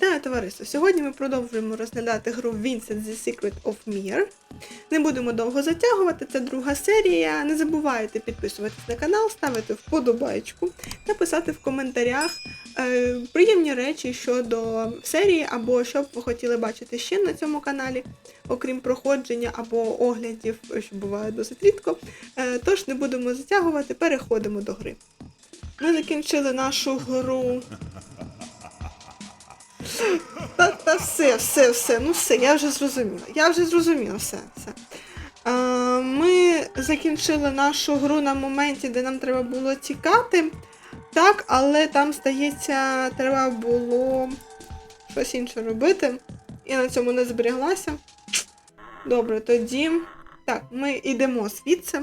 Вітаю товариство! Сьогодні ми продовжуємо розглядати гру Vincent The Secret of Mir. Не будемо довго затягувати, це друга серія. Не забувайте підписуватись на канал, ставити вподобайку та писати в коментарях е, приємні речі щодо серії або що б ви хотіли бачити ще на цьому каналі, окрім проходження або оглядів, що буває досить рідко. Е, тож не будемо затягувати, переходимо до гри. Ми закінчили нашу гру. Та, та все, все, все, ну все, я вже зрозуміла. Я вже зрозуміла все. все. Е, ми закінчили нашу гру на моменті, де нам треба було тікати. Так, але там, здається, треба було щось інше робити. Я на цьому не зберіглася. Добре, тоді. Так, ми йдемо звідси.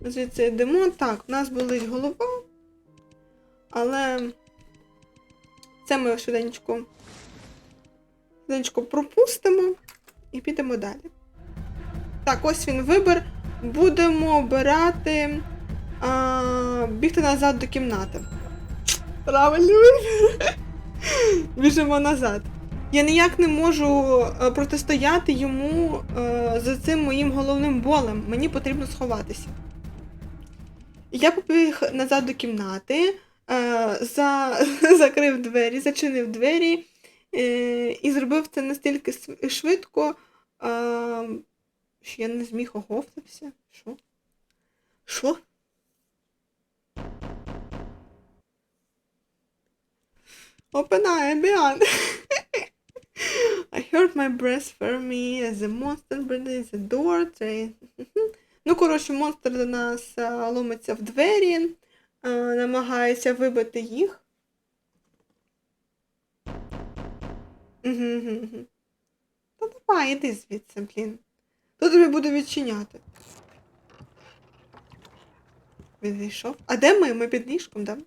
Звідси йдемо. Так, у нас болить голова. Але це ми швиденько, швиденько пропустимо і підемо далі. Так, ось він вибір. Будемо обирати а, бігти назад до кімнати. Правильний вибір. Біжимо назад. Я ніяк не можу е, протистояти йому е, за цим моїм головним болем. Мені потрібно сховатися. Я побіг назад до кімнати, за, закрив двері, зачинив двері е, і зробив це настільки швидко, е, що я не зміг оговтатися. Що? Що? Open eye, Bian. I heard my breath for me as a monster breathed the door. Ну, коротше, монстр до нас е, ломиться в двері, е, намагається вибити їх. Та давай, іди звідси, блін. Хто тобі буде відчиняти? Він вийшов. А де ми? Ми під ліжком, да?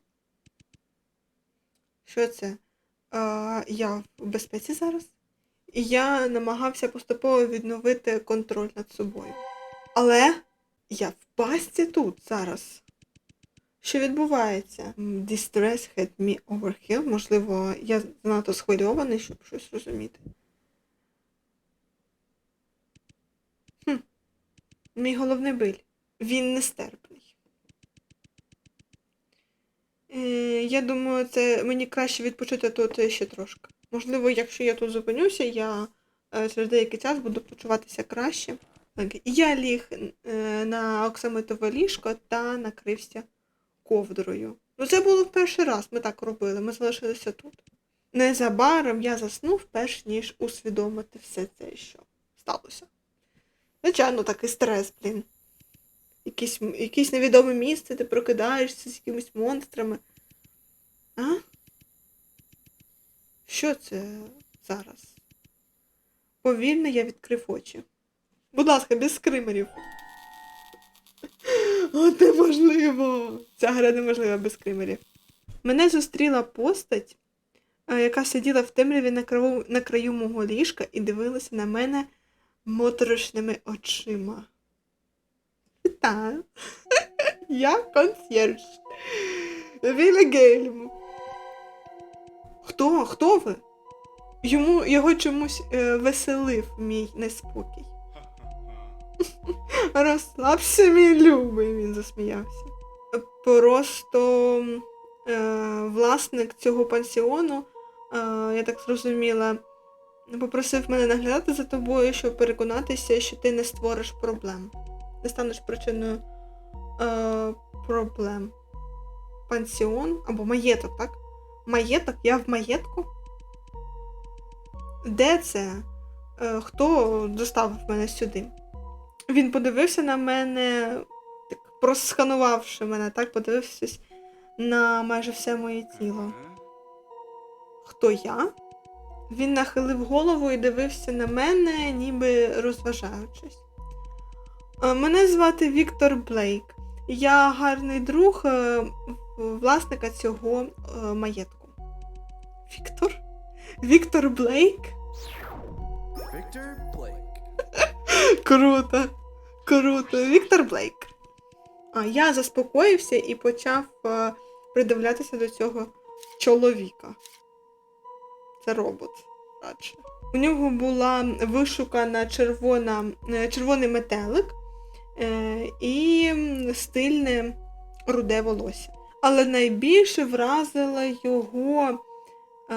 Що це? Е, я в безпеці зараз. І я намагався поступово відновити контроль над собою. Але я в пастці тут зараз. Що відбувається? Distress had me overkill. Можливо, я занадто схвильований, щоб щось розуміти. Хм. Мій головний биль. Він нестерпний. Е, я думаю, це мені краще відпочити тут ще трошки. Можливо, якщо я тут зупинюся, я е, через деякий час буду почуватися краще. Я ліг е, на оксамитове ліжко та накрився ковдрою. Ну, це було в перший раз, ми так робили, ми залишилися тут. Незабаром я заснув, перш ніж усвідомити все це, що сталося. Звичайно, такий стрес, блін. Якесь, м- якесь невідоме місце, ти прокидаєшся з якимись монстрами. А? Що це зараз? Повільно я відкрив очі. Будь ласка, без скримерів. От неможливо. Ця гра неможлива без скримерів. Мене зустріла постать, е, яка сиділа в темряві на краю, на краю мого ліжка і дивилася на мене моторошними очима. Вітаю. Я консьєрж. Вілегельм. Хто? Хто ви? Йому його чомусь е, веселив мій неспокій. Розслабся, мій любий, він засміявся. Просто е, власник цього пансіону, е, я так зрозуміла, попросив мене наглядати за тобою, щоб переконатися, що ти не створиш проблем. Не станеш причиною е, проблем. Пансіон або маєток, так? Маєток? Я в маєтку? Де це? Е, хто доставив мене сюди? Він подивився на мене, так просканувавши мене, так, подивився на майже все моє тіло. Хто я? Він нахилив голову і дивився на мене, ніби розважаючись. «Е, Мене звати Віктор Блейк. Я гарний друг е, власника цього е, маєтку. Віктор? Віктор Блейк? Blake. Круто. Круто. Віктор Блейк. А я заспокоївся і почав е, придивлятися до цього чоловіка. це робот. Радше. У нього була вишукана червона, е, червоний метелик е, і стильне руде волосся. Але найбільше вразило його е,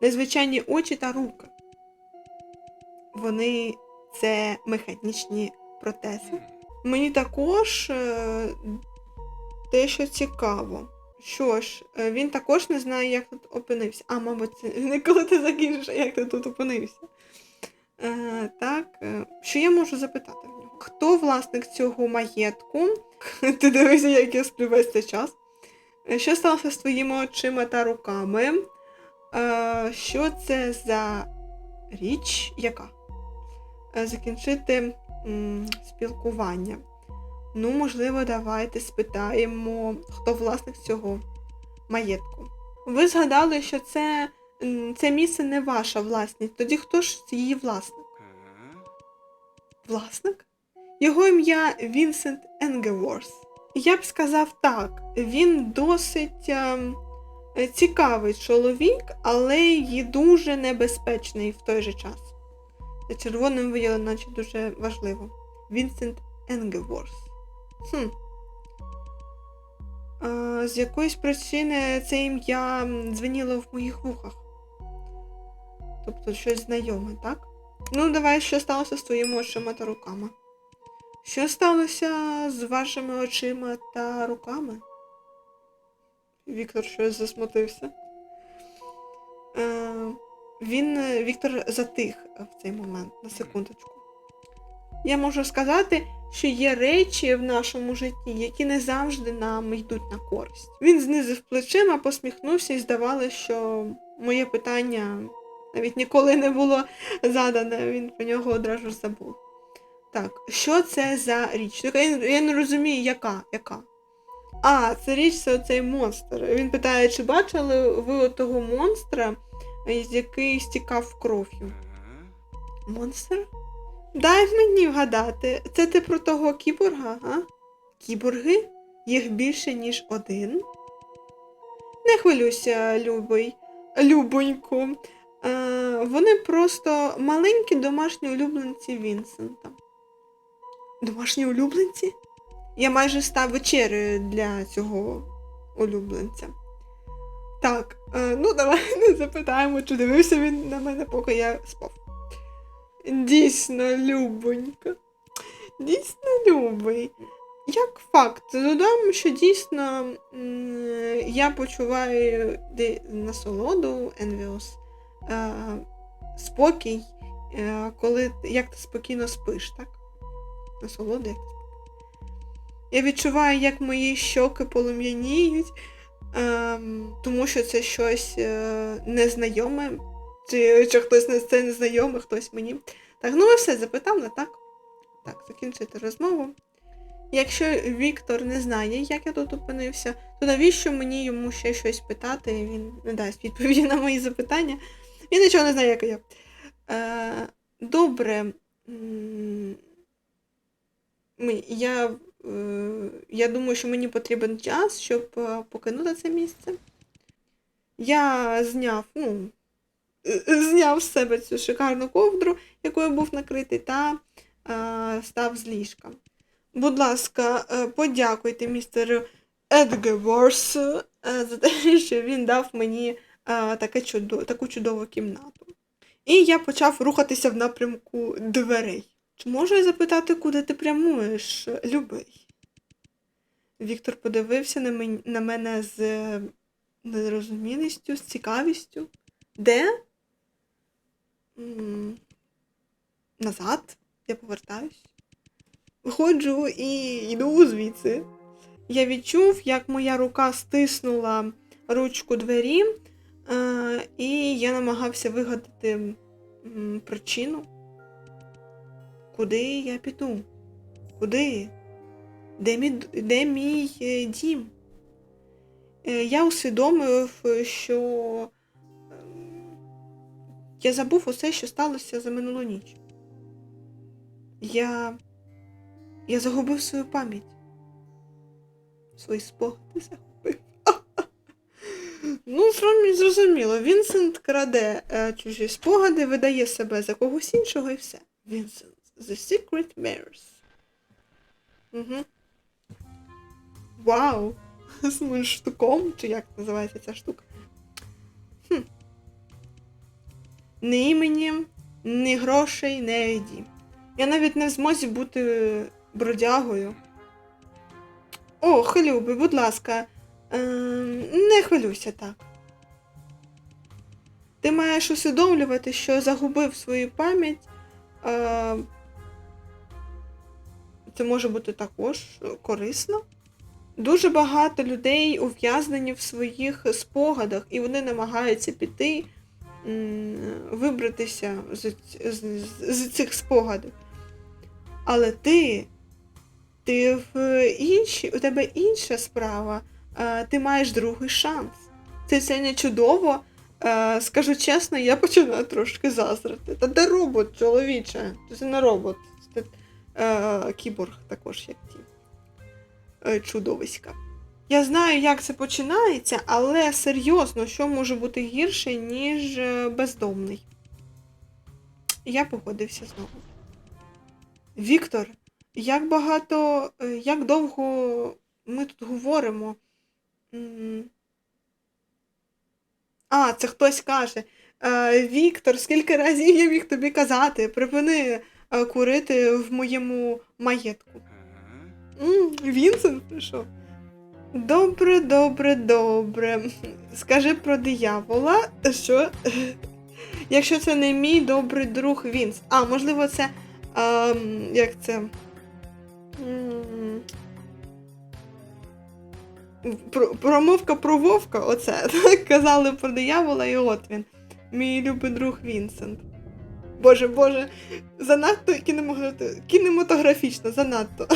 незвичайні очі та руки. Вони це механічні протези. Мені також е, дещо цікаво. Що ж, е, він також не знає, як тут опинився. А, мабуть, це не коли ти закінчиш, а як ти тут опинився. Е, так, е, що я можу запитати в нього? Хто власник цього маєтку? Ти дивишся, як я сплю весь цей час. Е, Що сталося з твоїми очима та руками? Е, що це за річ? Яка? Е, закінчити спілкування. Ну, можливо, давайте спитаємо, хто власник цього маєтку. Ви згадали, що це, це місце не ваша власність. Тоді хто ж її власник? Власник? Його ім'я Вінсент Енгеворс. Я б сказав так, він досить е, цікавий чоловік, але й дуже небезпечний в той же час. Червоним виділено, наче дуже важливо. Вінсент Енгеворс. Хм. З якоїсь причини це ім'я дзвеніло в моїх вухах. Тобто щось знайоме, так? Ну, давай, що сталося з твоїми очима та руками? Що сталося з вашими очима та руками? Віктор щось засмутився. Е, він, е, Віктор, затих в цей момент, на секундочку. Я можу сказати, що є речі в нашому житті, які не завжди нам йдуть на користь. Він знизив плечима, посміхнувся і здавалося, що моє питання навіть ніколи не було задане, він про нього одразу забув. Так, що це за річ? Я, не- розумію, яка, яка. А, це річ це оцей монстр. Він питає, чи бачили ви того монстра, е, який стікав кров'ю? Монстр? Дай мені вгадати, це ти про того кіборга, а? Кіборги? Їх більше, ніж один? Не хвилюйся, любий, любоньку. Е, вони просто маленькі домашні улюбленці Вінсента. Домашні улюбленці? Я майже став вечерею для цього улюбленця. Так, е, ну давай не запитаємо, чи дивився він на мене, поки я спав. Дійсно, любонька. Дійсно любий. Як факт, додам, що дійсно я почуваю насолоду, Енвіус, спокій, е, коли як ти спокійно спиш, так? Насолода, як ти. Я відчуваю, як мої щоки полум'яніють, тому що це щось е, незнайоме, чи, чи хтось це незнайоме, хтось мені. Так, ну ви все запитав, не так? Так, закінчити розмову. Якщо Віктор не знає, як я тут опинився, то навіщо мені йому ще щось питати? Він не дасть відповіді на мої запитання. Він нічого не знає, як я. Е, добре. Я, я думаю, що мені потрібен час, щоб е, покинути це місце. Я зняв, ну, е, зняв з себе цю шикарну ковдру, якою був накритий, та е, став з ліжка. Будь ласка, е, подякуйте містеру Едгеворсу е, за те, що він дав мені е, таке чудо, таку чудову кімнату. І я почав рухатися в напрямку дверей. Чи можу я запитати, куди ти прямуєш, любий? Віктор подивився на, мен- на мене з незрозумілістю, з цікавістю. Де? М, Назад. Я повертаюсь. Виходжу і йду звідси. Я відчув, як моя рука стиснула ручку двері, е, і я намагався вигадати причину. Куди я піду? Куди? Де мій, де мій е, дім? Е, Я усвідомив, що ем, я забув усе, що сталося за минулу ніч. Я. Я загубив свою пам'ять. Свої спогади загубив. Ну, зрозумі- зрозуміло, Вінсент краде е, чужі спогади, видає себе за когось іншого і все. Вінсент, The Secret Mirrors. Угу. Вау! З мундштуком, чи як називається ця штука? Хм. Ні імені, ні грошей, ні ID. Я навіть не в змозі бути бродягою. О, хилюби, будь ласка, ем, не хвилюйся так. Ти маєш усвідомлювати, що загубив свою пам'ять. Е, це може бути також корисно. Дуже багато людей ув'язнені в своїх спогадах, і вони намагаються піти, вибратися з, з, з, цих спогадів. Але ти, ти в іншій, у тебе інша справа, е, ти маєш другий шанс. Це все не чудово. Е, скажу чесно, я починаю трошки заздрити. Та де робот, чоловіче? Це не робот. Е, кіборг також, як ті е, чудовиська. Я знаю, як це починається, але серйозно, що може бути гірше, ніж е, бездомний. Я погодився знову. Віктор, як багато, як довго ми тут говоримо? А, це хтось каже. Віктор, скільки разів я міг тобі казати, припини курити в моєму маєтку. Вінсент прийшов. Добре, добре, добре. Скажи про диявола, що? Якщо це не мій добрий друг Вінс. А, можливо, це. ем, як це? Про, промовка про Вовка, оце. Так казали про диявола, і от він. Мій любий друг Вінсент. Боже, боже, занадто кінематографічно, занадто.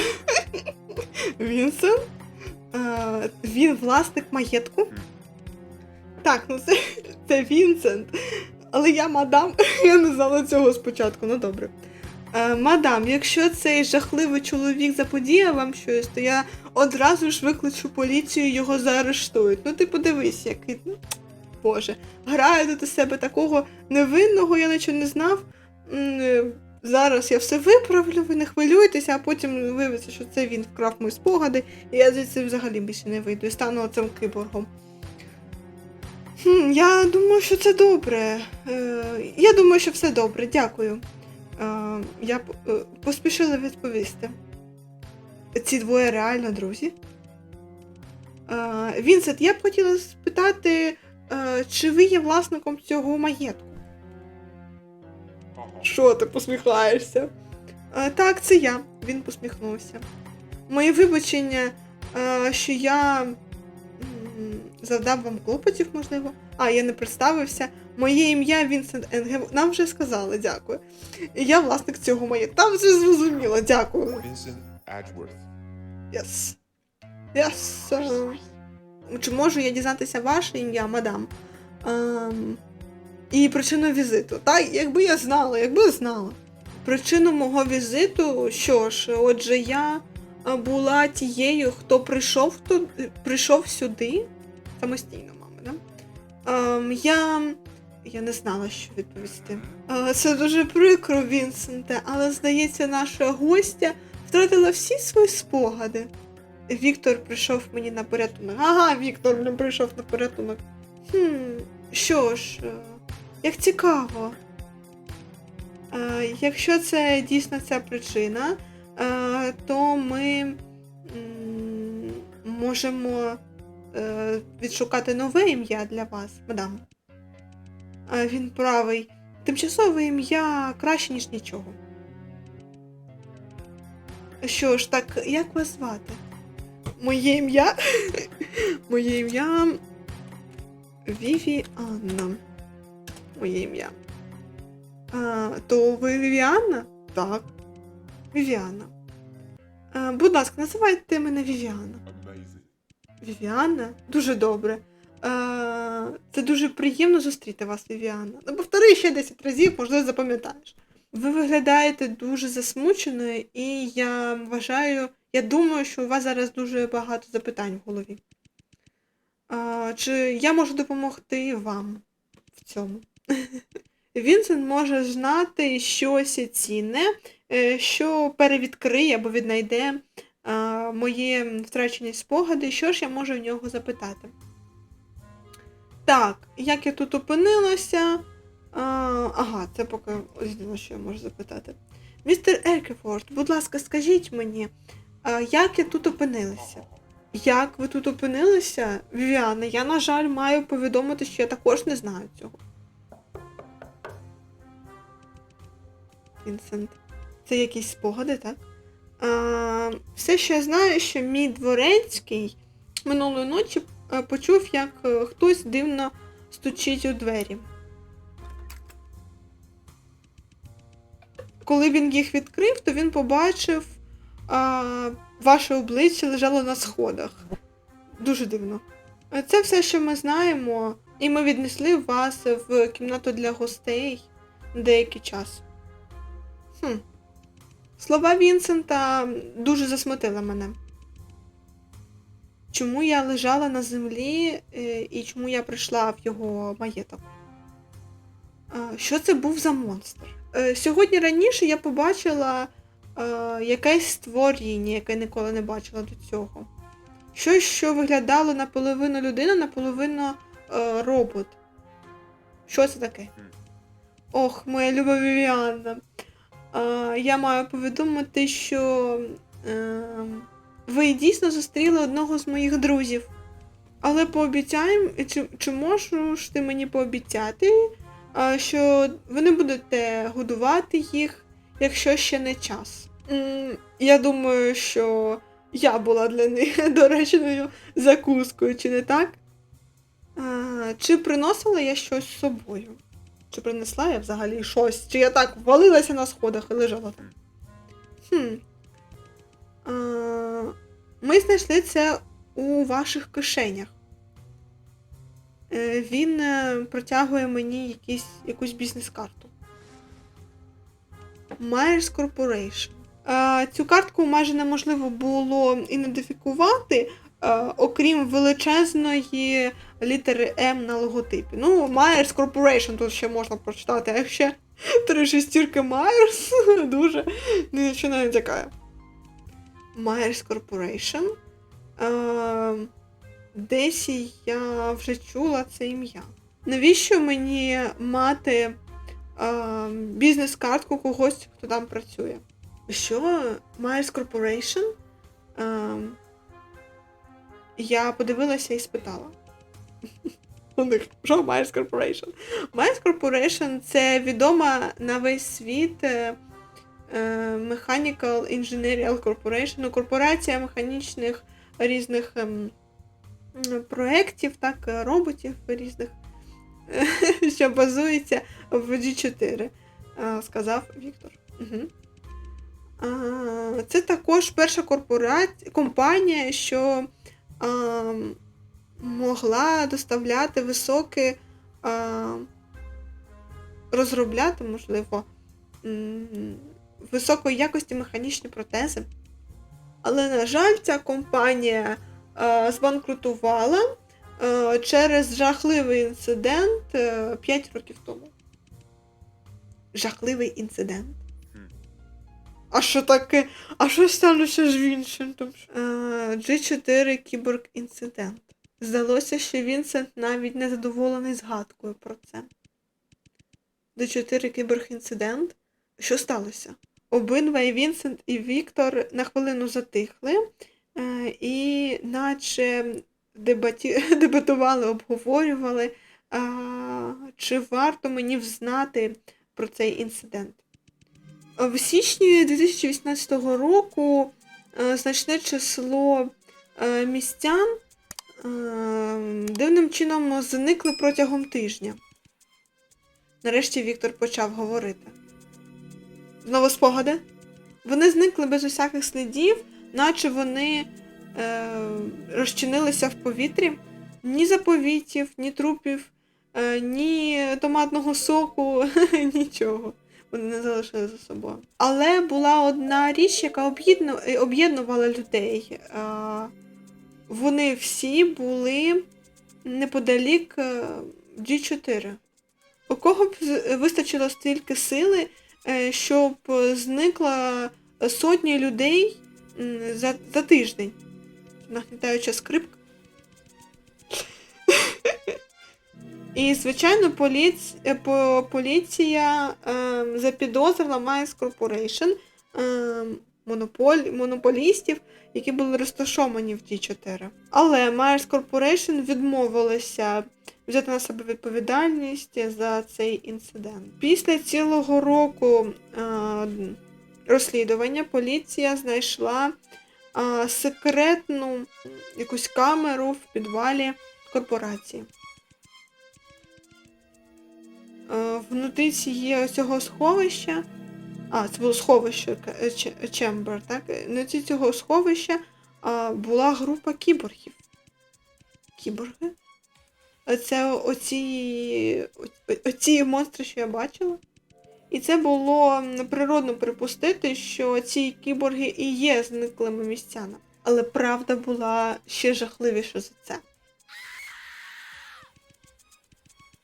Вінсент? Е, він власник маєтку? Так, ну це, це Вінсент. Але я мадам, я не знала цього спочатку, ну добре. Е, мадам, якщо цей жахливий чоловік заподіяв вам щось, то я одразу ж викличу поліцію, і його заарештують. Ну ти подивись, який. Боже, тут у себе такого невинного, я нічого не знав. Е, Зараз я все виправлю, ви не хвилюйтеся, а потім виявиться, що це він вкрав мої спогади, і я звідси взагалі більше не вийду і стану цим киборгом. Хм, я думаю, що це добре. Е, я думаю, що все добре, дякую. Е, я е, поспішила відповісти. Ці двоє реально друзі. Е, Вінсент, я б хотіла спитати, чи ви є власником цього маєтку? Що ти посміхаєшся? Е, так, це я. Він посміхнувся. Моє вибачення, е, що я завдав вам клопотів, можливо. А, я не представився. Моє ім'я Вінсент Енгем. Нам вже сказали, дякую. Я власник цього маєтку. Там все зрозуміло, дякую. Vincent Edgeworth. Yes. Yes. е, Чи можу я дізнатися ваше ім'я, мадам? Ем, і причину візиту. Та, якби я знала, якби я знала. Причину мого візиту, що ж, отже, я е, була тією, хто прийшов тут, прийшов сюди самостійно, мама, да? Ем, я. Я не знала, що відповісти. Е, Це дуже прикро, Вінсенте, але здається, наша гостя втратила всі свої спогади. Віктор прийшов мені на порятунок. Ага, Віктор не прийшов на порятунок. Хм, що ж, е, як цікаво. Е, якщо це дійсно ця причина, е, то ми можемо відшукати нове ім'я для вас, мадам. Він правий. Тимчасове ім'я краще, ніж нічого. Що ж, так, як вас звати? Моє ім'я? Моє ім'я. Вівіанна. Моє ім'я. А, то ви Вівіанна? Так. Вівіанна. А, будь ласка, називайте мене Вівіанна. Вівіанна? Дуже добре. А, це дуже приємно зустріти вас, Вівіанна. Ну, повтори ще 10 разів, можливо, запам'ятаєш. Ви виглядаєте дуже засмученою, і я вважаю, я думаю, що у вас зараз дуже багато запитань в голові. А, чи я можу допомогти вам в цьому? Вінсент може знати щось цінне, е, що перевідкриє або віднайде мої втрачені спогади. Що ж я можу в нього запитати? Так, як я тут опинилася? А, ага, це поки ось що я можу запитати. Містер Еркефорд, будь ласка, скажіть мені, як я тут опинилася? Як ви тут опинилися, Вівіана? Я, на жаль, маю повідомити, що я також не знаю цього. Вінсент. Це якісь спогади, так? А, все, що я знаю, що мій дворецький минулої ночі е, почув, як е, хтось дивно стучить у двері. Коли він їх відкрив, то він побачив а, ваше обличчя лежало на сходах. Дуже дивно. Це все, що ми знаємо, і ми віднесли вас в кімнату для гостей деякий час. Хм. Слова Вінсента дуже засмутили мене. Чому я лежала на землі е, і чому я прийшла в його маєток? Що це був за монстр? Е, Сьогодні раніше я побачила е, якесь створіння, яке ніколи не бачила до цього. Щось, що виглядало наполовину людина, наполовину е, робот. Що це таке? Ох, моя люба Вівіанна. Е, я маю повідомити, що е, ви дійсно зустріли одного з моїх друзів. Але пообіцяємо, чи, чи можеш ти мені пообіцяти, е, що ви не будете годувати їх, якщо ще не час. Я думаю, що я була для них доречною закускою, чи не так? Чи приносила я щось з собою? Чи принесла я взагалі щось? Чи я так валилася на сходах і лежала там? Хм. Ми знайшли це у ваших кишенях. Е, Він е, протягує мені якісь, якусь бізнес-карту. Myers Corporation. Цю картку майже неможливо було ідентифікувати, е, окрім величезної літери М на логотипі. Ну, Myers Corporation тут ще можна прочитати, а ще три шестірки Myers дуже нічого не натякає. Myers Corporation. Десь я вже чула це ім'я. Навіщо мені мати бізнес-картку когось, хто там працює? Що? Myers Corporation? Я подивилася і спитала. У них що Myers Corporation? Myers Corporation це відома на весь світ е, е, Mechanical Engineering Corporation, ну, корпорація механічних різних ем, проєктів, так, е, роботів різних, що базується в G4, е, сказав Віктор. Угу. Це також перша корпорація, компанія, що а, могла доставляти високі, а, розробляти, можливо, високої якості механічні протези. Але, на жаль, ця компанія а, збанкрутувала через жахливий інцидент 5 років тому. Жахливий інцидент. А що таке? А що сталося з Вінсентом? Е, G4 Кіборг інцидент. Здалося, що Вінсент навіть не задоволений згадкою про це. G4 Кіборг інцидент? Що сталося? Обидва і Вінсент і Віктор на хвилину затихли е, і наче дебаті... дебатували, обговорювали, а, чи варто мені взнати про цей інцидент. В січні 2018 року е, значне число е, містян е, дивним чином зникли протягом тижня. Нарешті Віктор почав говорити. Знову спогади. Вони зникли без усяких слідів, наче вони е, розчинилися в повітрі. Ні заповітів, ні трупів, е, ні томатного соку, нічого вони не залишили за собою. Але була одна річ, яка е, об'єднувала людей. А, Вони всі були неподалік е, G4. У кого б вистачило стільки сили, е, щоб зникла сотні людей за, за тиждень? Нагнітаюча скрипка. І, звичайно, поліц... е, по- поліція е, запідозрила Mice Corporation е, монополь... монополістів, які були розташовані в Ті4. Але Myers Corporation відмовилася взяти на себе відповідальність за цей інцидент. Після цілого року е, розслідування поліція знайшла е, секретну якусь камеру в підвалі корпорації. Е, Внутрі цієї цього сховища. А, це було сховище к- Ч- Chamber, так? Внутрі цього сховища а, була група кіборгів. Кіборги? Це оці, оці монстри, що я бачила. І це було природно припустити, що ці кіборги і є зниклими містянами. Але правда була ще жахливіша за це.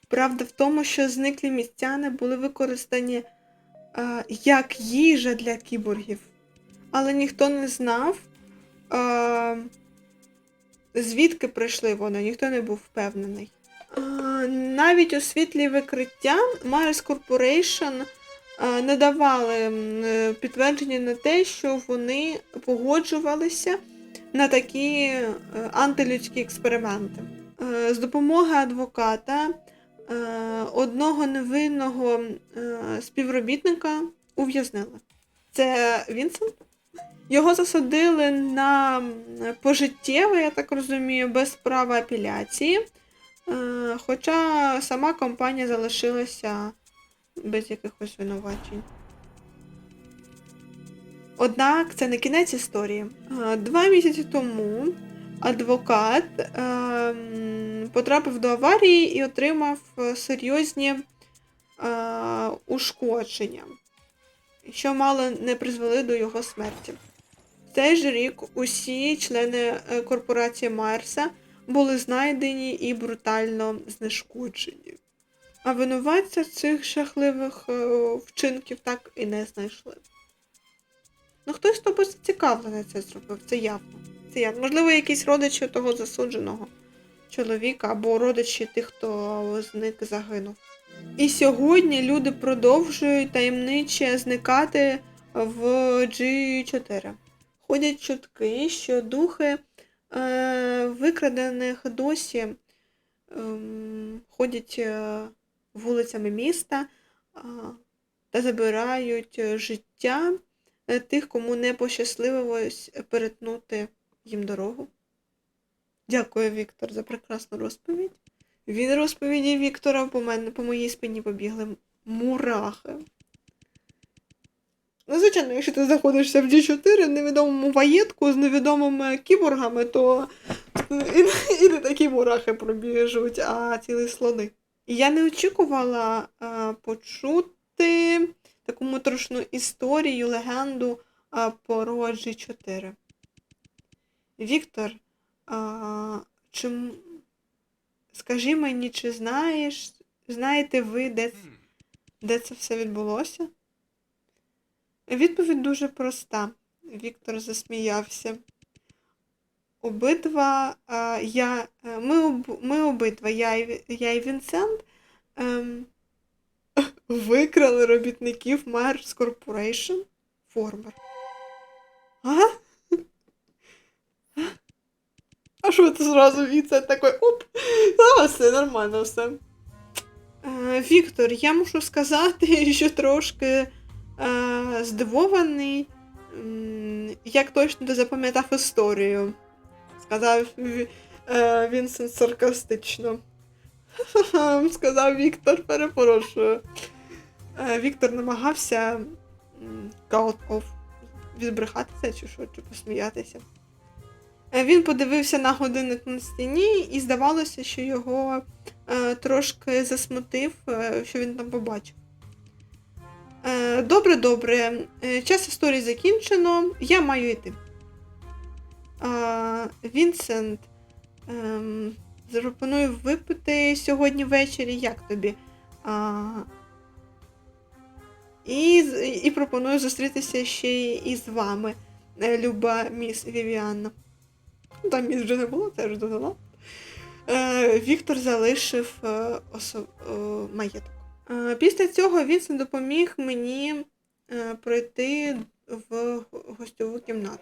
Правда в тому, що зниклі містяни були використані е, як їжа для кіборгів. Але ніхто не знав, е, звідки прийшли вони, ніхто не був впевнений. Е, навіть у світлі викриття Myers Corporation не давали е, підтвердження на те, що вони погоджувалися на такі е, антилюдські експерименти. Е, З допомогою адвоката е, одного невинного е, співробітника ув'язнили. Це Вінсент. Його засудили на пожиттєве, я так розумію, без права апеляції. Е, Хоча сама компанія залишилася без якихось винувачень. Однак це не кінець історії. Два місяці тому адвокат ем, потрапив до аварії і отримав серйозні е, ушкодження, що мало не призвели до його смерті. В цей же рік усі члени е, корпорації Майерса були знайдені і брутально знешкоджені. А винуватця цих жахливих е, вчинків так і не знайшли. Ну, хтось хто зацікавлений це зробив, це явно. Це явно. Можливо, якісь родичі того засудженого чоловіка або родичі тих, хто зник загинув. І сьогодні люди продовжують таємниче зникати в G4. Ходять чутки, що духи е, викрадених досі ем, ходять е, вулицями міста е, та забирають е, життя е, тих, кому не пощасливилось перетнути їм дорогу. Дякую, Віктор, за прекрасну розповідь. Від розповіді Віктора по мене по моїй спині побігли мурахи. Ну, звичайно, якщо ти знаходишся в G4 в невідомому ваєтку з невідомими кіборгами, то і, і не такі мурахи пробіжуть, а цілі слони. І я не очікувала а, почути таку моторошну історію, легенду а, про G4. Віктор, а, чим... скажи мені, чи знаєш, знаєте ви, де, де це все відбулося? Відповідь дуже проста. Віктор засміявся. Обидва я, е, ми, об, ми обидва, я і, я і Вінсент, ем, викрали робітників Myers Corporation Former. А? А що ти зразу Вінсент такий оп? А, все нормально, все. Е, Віктор, я мушу сказати, що трошки е, здивований, як точно ти запам'ятав історію, сказав е, Вінсент саркастично. Сказав Віктор, перепрошую. Е, Віктор намагався м, відбрехатися чи що, чи посміятися. Е, Він подивився на годинник на стіні, і здавалося, що його трошки засмутив, що він там побачив. Добре, добре. Час історії закінчено. Я маю йти. Вінсент, ем, Запропоную випити сьогодні ввечері, як тобі? А, і, і пропоную зустрітися ще й із вами, е, люба міс Вівіанна. Ну, Там міс вже не було, вже додала. Е, Віктор залишив е, осо- е, маєток. Е, Після цього Вінсен допоміг мені е, пройти в гостьову кімнату.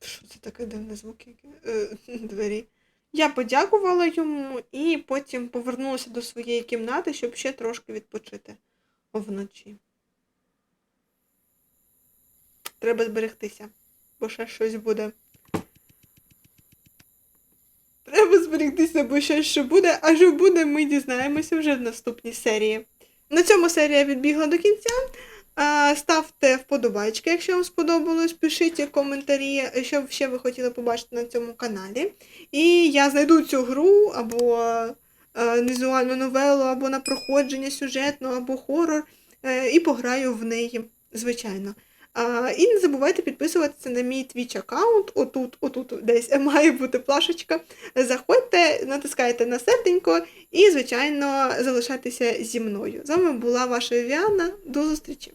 Що це таке дивне звук? яке? Е, Двері. Я подякувала йому і потім повернулася до своєї кімнати, щоб ще трошки відпочити вночі. Треба зберегтися, бо ще щось буде. Треба зберегтися, бо ще що буде, а що буде, ми дізнаємося вже в наступній серії. На цьому серія відбігла до кінця. Ставте вподобайки, якщо вам сподобалось. Пишіть коментарі, що ще ви хотіли побачити на цьому каналі. І я знайду цю гру або е, візуальну новелу, або на проходження сюжетну, або хорор, е, і пограю в неї, звичайно. І не забувайте підписуватися на мій Twitch аккаунт. Отут, отут десь має бути плашечка. Заходьте, натискайте на серденько і, звичайно, залишайтеся зі мною. З вами була ваша Віана. До зустрічі!